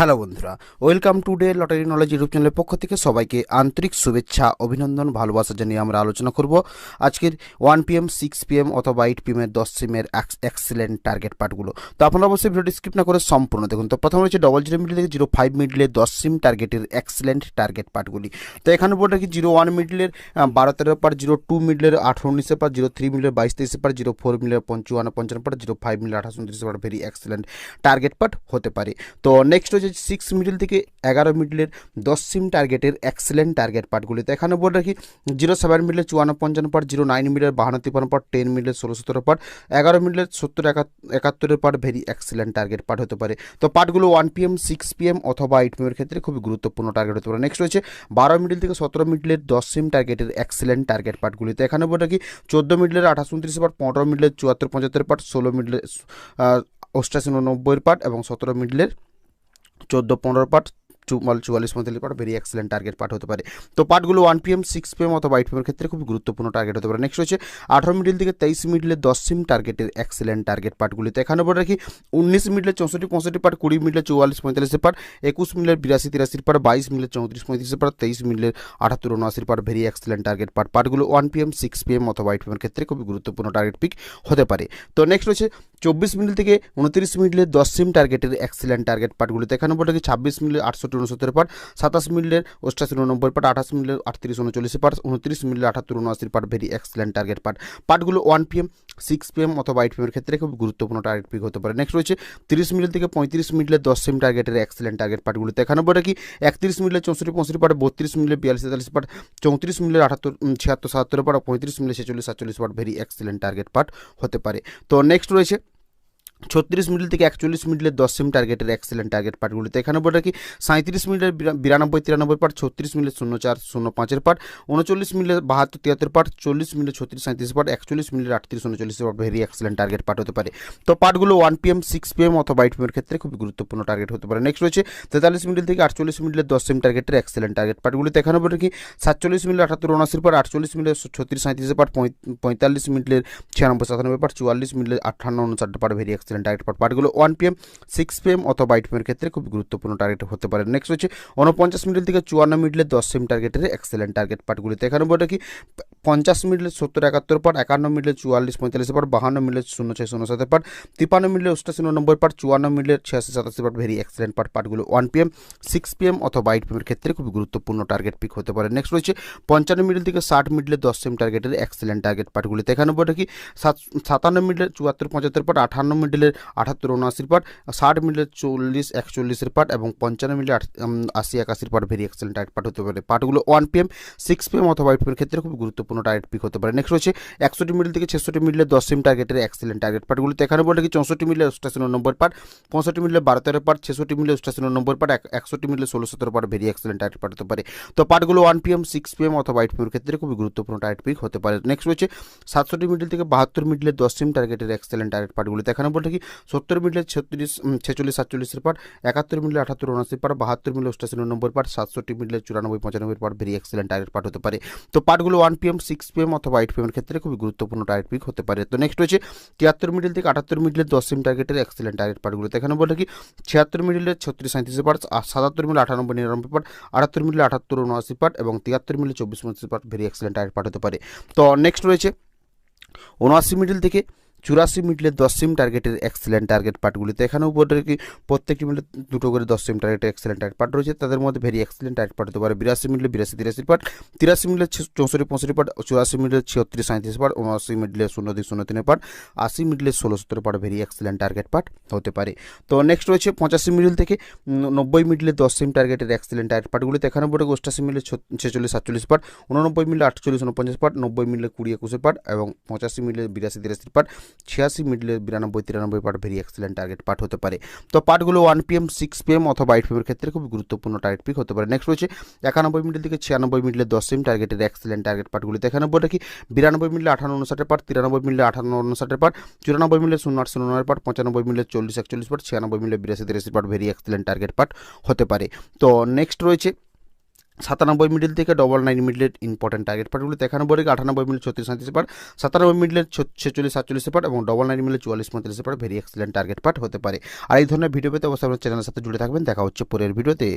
Hello বন্ধুরা, welcome to Dear lottery knowledge YouTube চ্যানেলের পক্ষ থেকে সবাইকে আন্তরিক শুভেচ্ছা, অভিনন্দন, ভালোবাসা জানিয়ে আমরা আলোচনা করব আজকের ওয়ান পিএম সিক্স পিএম অথবা এইট পিএমের দশ সিমের এক্সেলেন্ট টার্গেট পার্টগুলো তো আপনারা অবশ্যই ভিডিওটি স্কিপ না করে সম্পূর্ণ দেখুন। তো প্রথমে রয়েছে double zero middle zero five মিডলে দশ সিম টার্গেটের এক্সেলেন্ট টার্গেট পার্টগুলি তো এখানে বলতে কি জিরো ওয়ান মিডলের বারো তেরো পার জিরো টু মিডলের আঠারো উনিশে পার জিরো থ্রি মিডলের বাইশ তেইশে পার জিরো ফোর মিডলের পঞ্চান্ন পঞ্চান্ন পার জিরো ফাইভ মিডলের আঠাশ উনত্রিশে part very excellent target part হতে পারে। তো নেক্সট হচ্ছে সিক্স মিডল থেকে এগারো মিডিলের দশ সিম টার্গেটের এক্সেলেন্ট টার্গেট পার্টগুলি তো এখানে বলে রাখি জিরো সেভেন মিডলের চুয়ান্ন পঞ্চান্ন পার জিরো নাইন মিডিলের বাহান্ন তিপ্পান্ন পার টেন মিডলের ষোলো সতেরো পার এগারো মিডলের সত্তর একাত্তরের part very excellent target part হতে পারে। তো পার্টগুলো ওয়ান পিএম সিক্স পিএম অথবা এইট পিএমের ক্ষেত্রে খুবই গুরুত্বপূর্ণ টার্গেট হতে পারে। নেক্সট রয়েছে, বারো মিডিল থেকে সতেরো মিডিলের দশ সিম টার্গেটের এক্সেলেন্ট টার্গেট পার্টগুলি তো এখানে বলে রাখি, চোদ্দ মিডলের আঠাশ উনত্রিশ পার পনেরো মিডলের চুয়াত্তর পঁচাত্তর পার ষোলো মিডলের অষ্টাশি উননব্বইয়ের পার্ট এবং সতেরো মিডলের চোদ্দ পনেরো পার্ট চুয়াল্লিশ পঁয়তাল্লিশ part very excellent target part হতে পারে। তো পার্টগুলো ওয়ান পিএম সিক্স পিএম অথবা এইট পিএমের ক্ষেত্রে খুব গুরুত্বপূর্ণ টার্গেট হতে পারে। নেক্সট হচ্ছে আঠারো মিডিল থেকে তেইশ মিডলে দশ সিম টার্গেটের এক্সেলেন্ট টার্গেট পার্টগুলি এখানে বলে রাখি, উনিশ মিডলে চৌষট্টি, পঁয়ষট্টি পার্ট, কুড়ি মিডলে চুয়াল্লিশ পঁয়তাল্লিশের পার্ট, একুশ মিডলের বিরাশি তিরাশির পার্ট, বাইশ মিডলে চৌত্রিশ পঁয়ত্রিশের পার্ট, তেইশ মিডলের আঠাত্তর উনআশির part very excellent target part পার্টগুলো ওয়ান পিএম সিক্স পিএম অথবা এইট পিএমের ক্ষেত্রে খুবই গুরুত্বপূর্ণ টার্গেট পিক হতে পারে। তো নেক্সট হচ্ছে চব্বিশ মিনিট থেকে উনত্রিশ মিনিটে দশ সিম টার্গেটের এক্সেলেন্ট টার্গেট পার্টগুলিতে এখানে বলে রাখি ছাব্বিশ মিনিটে আটষট্টি, উনসত্তর পার্ট সাতাশ মিনিটের অষ্টাশি, উননব্বই পার্ট আঠাশ মিনিটের আটত্রিশ, উনচল্লিশ পার্ট উনত্রিশ মিনিটের আঠাত্তর উনআশির part very excellent target part পার্টগুলো ওয়ান পিএম সিক্স পিএম অথবা এইট পিএমের ক্ষেত্রে খুব গুরুত্বপূর্ণ টার্গেট পিক হতে পারে। নেক্সট রয়েছে তিরিশ মিনিট থেকে পঁয়ত্রিশ মিনিটে দশ সিম টার্গেটের এক্সেলেন্ট টার্গেট পার্টগুলিতে এখানে বলে রাখি একত্রিশ মিনিটে চৌষট্টি, পঁয়ষট্টি পার্ট বত্রিশ মিনিটে বিয়াল্লিশ, তেতাল্লিশ পার্ট চৌত্রিশ মিনিটের আঠাত্তর ছিয়াত্তর, সাতাত্তর পার্ট পঁয়ত্রিশ মিনিটে ছেচল্লিশ, সাতচল্লিশ part very excellent target part হতে পারে। তো নেক্সট রয়েছে ছত্রিশ মিনিট থেকে একচল্লিশ মিনিটের দশ সেম টার্গেটের এক্সেলেন্ট টার্গেট পার্টগুলিতে এখানে বলে রাখি সাঁত্রিশ মিনিটের বিরানব্বই, তিরানব্বই পার্ট ছত্রিশ মিনিট শূন্য চার, শূন্য পাঁচের পার্ট উনচল্লিশ মিনিটের বাহাত্তর, তিয়াত্তর পার্ট চল্লিশ মিনিট ছত্রিশ সাঁত্রিশ পার্ট একচল্লিশ মিনিটের আটত্রিশ, উনচল্লিশ part very excellent target part হতে পারে। তো পার্টগুলো ওয়ান পিএম সিক্স পিএম অথবা এইট পিএমের ক্ষেত্রে খুব গুরুত্বপূর্ণ টার্গেট হতে পারে। নেক্সট রয়েছে, তেতাল্লিশ মিনিট থেকে আটচল্লিশ মিনিটের দশ সেম টার্গেটের এক্সেলেন্ট টার্গেট পার্টগুলিতে এখানে বলে রাখি, সাতচল্লিশ মিনিট আটাত্তর, উনআশির পার্ট আটচল্লিশ মিনিটের ছত্রিশ সাঁত্রিশের পার্ট পঁয়তাল্লিশ মিনিটের ছিয়ানব্বই, সাতানব্বই পার্ট চুয়াল্লিশ মিনিটের আটান্ন উনষাট part very excellent target part পার্টগুলো ওয়ান পিএম সিক্স পিএম অথবা এইট পিএমের ক্ষেত্রে খুব গুরুত্বপূর্ণ টার্গেট হতে পারে। নেক্সট হচ্ছে উনপঞ্চাশ মিনিট থেকে চুয়ান্ন মিডলে দশ সিম টার্গেটের এক্সেলেন্ট টার্গেট পার্টগুলিতে এখানে বলে কি পঞ্চাশ মিনিটে সত্তর, একাত্তর পার, একান্ন মিনিটে চুয়াল্লিশ, পঁয়তাল্লিশ পার, বাহান্ন মিনিটে শূন্য, ছয়, শূন্য সাতের পার তিপ্পান্ন মিনিটে অষ্টাশি নব্বই পার, চুয়ান্ন মিনিটে ছিয়াশি, সাতাশি পার ভেরি এক্সেলেন্ট পার্ট পার্টগুলো ওয়ান পিএম সিক্স পিএম অথবা এইট পিএমের ক্ষেত্রে খুব গুরুত্বপূর্ণ টার্গেট পিক হতে পারে। নেক্সট রয়েছে পঞ্চান্ন মিনিট থেকে ষাট মিনিটে দশ সেম টার্গেটের এক্সেলেন্ট টার্গেট পার্টগুলিতে এখানে বলে কি সাত, সাতান্ন মিনিটে চুয়াত্তর, পঁচাত্তর পার, আঠান্ন মিনিটের আঠাত্তর উনআশির পার, ষাট মিনিটের চল্লিশ, একচল্লিশের পার্ট এবং পঞ্চান্ন মিনিটে আশি, একাশির part very excellent target part হতে পারে। পার্টগুলো ওয়ান পিএম সিক্স পিএম অথবা এইট পিএমের ক্ষেত্রে খুব গুরুত্বপূর্ণ। টার্গেট পিক হতে পারে নেক্সট রয়েছে একষট্টি মিনিট থেকে ছেষট্টি মিনিটে দশ সিম টার্গেটের এক্সেলেন্ট টার্গেট পার্টগুলিতে এখানে বলে কি চৌষট্টি মিনিটে অষ্টাশি নম্বর পার্ট পঁয়ষট্টি মিনিটে বারো তেরো পার্ট ছেষট্টি মিনিটে অষ্টাশি নম্বর পার্ট একষট্টি মিনিটে ষোলো সতেরো part very excellent target part হতে পারে তো পার্টগুলো ওয়ান পিএম সিক্স পিএম অথবা এইট পিএমের ক্ষেত্রে খুবই গুরুত্বপূর্ণ টার্গেট পিক হতে পারে নেক্সট রয়েছে সাতষট্টি মিনিট থেকে বাহাত্তর মিনিটে দশ সিম টার্গেটের এক্সেলেন্ট টার্গেট পার্টগুলিতে এখানে বলে কি সত্তর মিনিটে ছত্রিশ ছেচল্লিশ সাতচল্লিশের পার একাত্তর মিনিটে আঠাত্তর উনআশি পার বাহাত্তর মিনিটে অষ্টাশি নম্বর পার সাতষট্টি মিনিটে চুরানব্বই পঁচানব্বই part very excellent target part হতে পারে তো পার্টগুলো ওয়ান পিএম সিক্স পিএম অথবা এইট পিএমের ক্ষেত্রে খুবই গুরুত্বপূর্ণ টার্গেট পিক হতে পারে। তো নেক্সট রয়েছে তিয়াত্তর মিডিল থেকে আটাত্তর মিডিলের দশ সিম টার্গেটের এক্সিলেন্ট টার্গেট পার্টগুলোতে এখানে বলে কি ছিয়াত্তর মিডিলের ছত্রিশ সাঁত্রিশ পার্ট সাতাত্তর মিলে আটানব্বই নিরানব্বই পার্ট আটাত্তর মিলে আটাত্তর উনআশি পার্ট এবং তিয়াত্তর মিলে চব্বিশ পঁচিশ part very excellent target part হতে পারে। তো নেক্সট রয়েছে, উনআশি মিডিল থেকে চুরাশি মিডলের দশ সিম টার্গেটের এক্সেলেন্ট টার্গেট পার্টগুলিতে এখানেও কি প্রত্যেকটি মিডলে দুটো করে দশ সিম টার্গেটের এক্সেলেন্ট টার্গেট পার্ট রয়েছে। তাদের মধ্যে ভেরি এক্সেলেন্ট টার্গেট পার্ট হতে পারে বিরাশি মিডলে বিরাশি তিরাশি পার্ট তিরাশি মিডলে চৌষট্টি পঁয়ষট্টি পার্ট চুরাশি মিডলে ছিয়ত্রিশ সাঁত্রিশ পার্ট উনআশি মিডলে শূন্য দুই শূন্য তিনের পার্ট আশি মিডলে ষোলো সত্তর part very excellent target part হতে পারে। তো নেক্সট রয়েছে পঁচাশি মিডল থেকে নব্বই মিডলে দশ সিম টার্গেটের এক্সেলেন্ট টার্গেট পার্টগুলিতে এখানে বলে অষ্টাশি মিডলে ছেচল্লিশ সাতচল্লিশ পার্ট উননব্বই মিডলে আটচল্লিশ উনপঞ্চাশ পার্ট নব্বই মিডলে কুড়ি একুশের পার্ট এবং পঁচাশি মিডলে বিরাশি তিরাশি পার্ট ছিয়াশি মিডলে বিরানব্বই, তিরানব্বই part very excellent target part হতে পারে। তো পার্টগুলো ওয়ান পিএম সিক্স পিএম অথবা এইট পিএমের ক্ষেত্রে খুব গুরুত্বপূর্ণ টার্গেট পিক হতে পারে। নেক্সট রয়েছে একানব্বই মিনিট থেকে ছিয়ানব্বই মিনিটে দশ সিম টার্গেটের এক্সেলেন্ট টার্গেট পার্টগুলিতে একানব্বই রাখি, বিরানব্বই মিনিটে আঠান্ন, উনষাটের পার্ট তিরানব্বই মিনিটে আঠান্ন, উনষাটের পার্ট চুরানব্বই মিনিটে শূন্য আট, শূন্য নয় পঁচানব্বই মিনিটে চল্লিশ, একচল্লিশ পার্ট ছিয়ানব্বই মিনিটে বিরাশি, তিরাশি part very excellent target part হতে পারে। তো নেক্সট রয়েছে সাতানব্বই মিডিল থেকে ডবল নাইন মিডিলের ইম্পর্টেন্ট টার্গেট পার্টগুলি একানব্বই থেকে আটানব্বই মিডিল ছত্রিশ সাঁত্রিশ পার্ট সাতানব্বই মিডিলের ছেচল্লিশ সাতচল্লিশ পার্ট এবং ডবল নাইন মিডিলের চুয়াল্লিশ পঁয়তাল্লিশ part very excellent target part হতে পারে। আর এই ধরনের ভিডিও পেতে অবশ্যই আপনার চ্যানেলের সাথে জুড়ে থাকবেন। দেখা হচ্ছে পরের ভিডিওতে